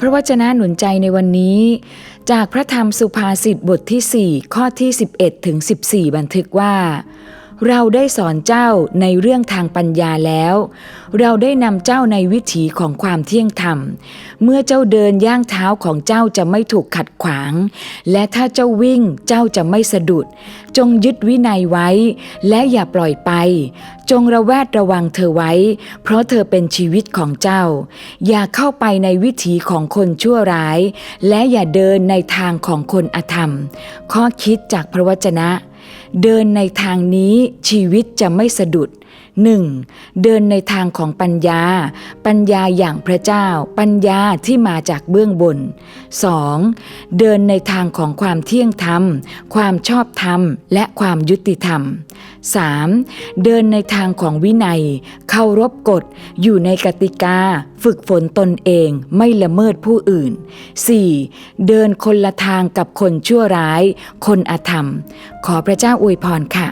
พระวจนะหนุนใจในวันนี้ จากพระธรรมสุภาษิตบทที่ 4 ข้อที่ 11 ถึง 14 บันทึกว่า เราได้สอนเจ้าในเรื่องทางปัญญาแล้ว เราได้นำเจ้าในวิถีของความเที่ยงธรรม เมื่อเจ้าเดินย่างเท้าของเจ้าจะไม่ถูกขัดขวาง และถ้าเจ้าวิ่งเจ้าจะไม่สะดุด จงยึดวินัยไว้ และอย่าปล่อยไป จงระแวดระวังเธอไว้ เพราะเธอเป็นชีวิตของเจ้า อย่าเข้าไปในวิถีของคนชั่วร้าย และอย่าเดินในทางของคนอธรรม ข้อคิดจากพระวจนะ เดินในทางนี้ชีวิตจะไม่สะดุด 1. เดินในทางของปัญญา ปัญญาอย่างพระเจ้า ปัญญาที่มาจากเบื้องบน 2. เดินในทางของความเที่ยงธรรม ความชอบธรรม และความยุติธรรม 3. เดินในทางของวินัย เคารพกฎ อยู่ในกติกา ฝึกฝนตนเองไม่ละเมิดผู้อื่น 4. เดินคนละทางกับคนชั่วร้าย คนอธรรม ขอพระเจ้าอวยพรค่ะ